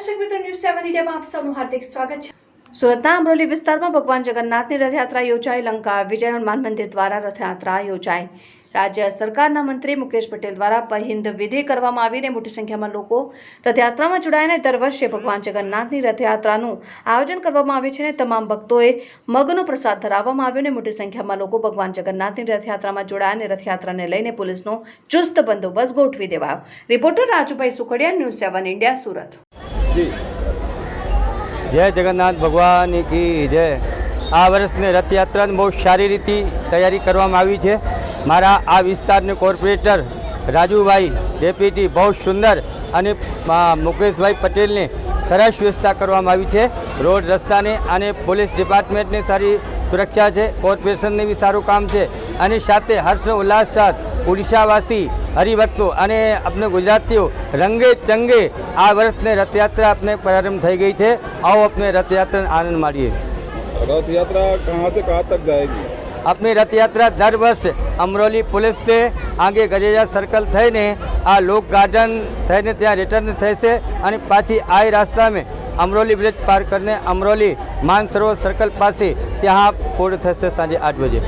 સેવન ઇન્ડિયામાં આપ સૌનું હાર્દિક સ્વાગત છે. સુરતના અમરોલી વિસ્તારમાં ભગવાન જગન્નાથની રથયાત્રા યોજાઈ. લંકા વિજય હનુમાન મંદિર દ્વારા રથયાત્રા યોજાઈ. રાજ્ય સરકારના મંત્રી મુકેશ પટેલ દ્વારા પહિંદ વિધિ કરવામાં આવીને મોટી સંખ્યામાં લોકો રથયાત્રામાં જોડાઈને દર વર્ષે ભગવાન જગન્નાથની રથયાત્રાનું આયોજન કરવામાં આવે છે અને તમામ ભક્તોએ મગનો પ્રસાદ ધરાવવામાં આવ્યો અને મોટી સંખ્યામાં લોકો ભગવાન જગન્નાથની રથયાત્રામાં જોડાયા અને રથયાત્રાને લઈને પોલીસનો ચુસ્ત બંદોબસ્ત ગોઠવી દેવાયો. Reporter Rajubhai Sukhadiya news seven India Surat. જી. જય જગન્નાથ ભગવાન કી જય. આ વર્ષની રથયાત્રાની બહુ સારી રીતે તૈયારી કરવામાં આવી છે. મારા આ વિસ્તારને કોર્પોરેટર રાજુભાઈ ડેપ્યુટી બહુ સુંદર અને મુકેશભાઈ પટેલને સરસ વ્યવસ્થા કરવામાં આવી છે. રોડ રસ્તાને અને પોલીસ ડિપાર્ટમેન્ટની સારી સુરક્ષા છે. કોર્પોરેશનને બી સારું કામ છે. અને સાથે હર્ષ ઉલ્લાસ સાથ ઓડિશાવાસી હરિભક્તો અને આપણે ગુજરાતીઓ રંગે ચંગે આ વર્ષને રથયાત્રા આપને પ્રારંભ થઈ ગઈ છે. આવો આપણે રથયાત્રાનો આનંદ માણીએ. રથયાત્રા કહાં સે કહાં તક જાએગી આપની રથયાત્રા દર વર્ષ અમરોલી પોલીસ છે આગે ગજેજા સર્કલ થઈને આ લોક ગાર્ડન થઈને ત્યાં રિટર્ન થશે અને પાછી આ રાસ્તામાં અમરોલી બ્રિજ પાર કરીને અમરોલી માનસરોવર સર્કલ પાસે ત્યાં પૂર્ણ થશે સાંજે આઠ વાગે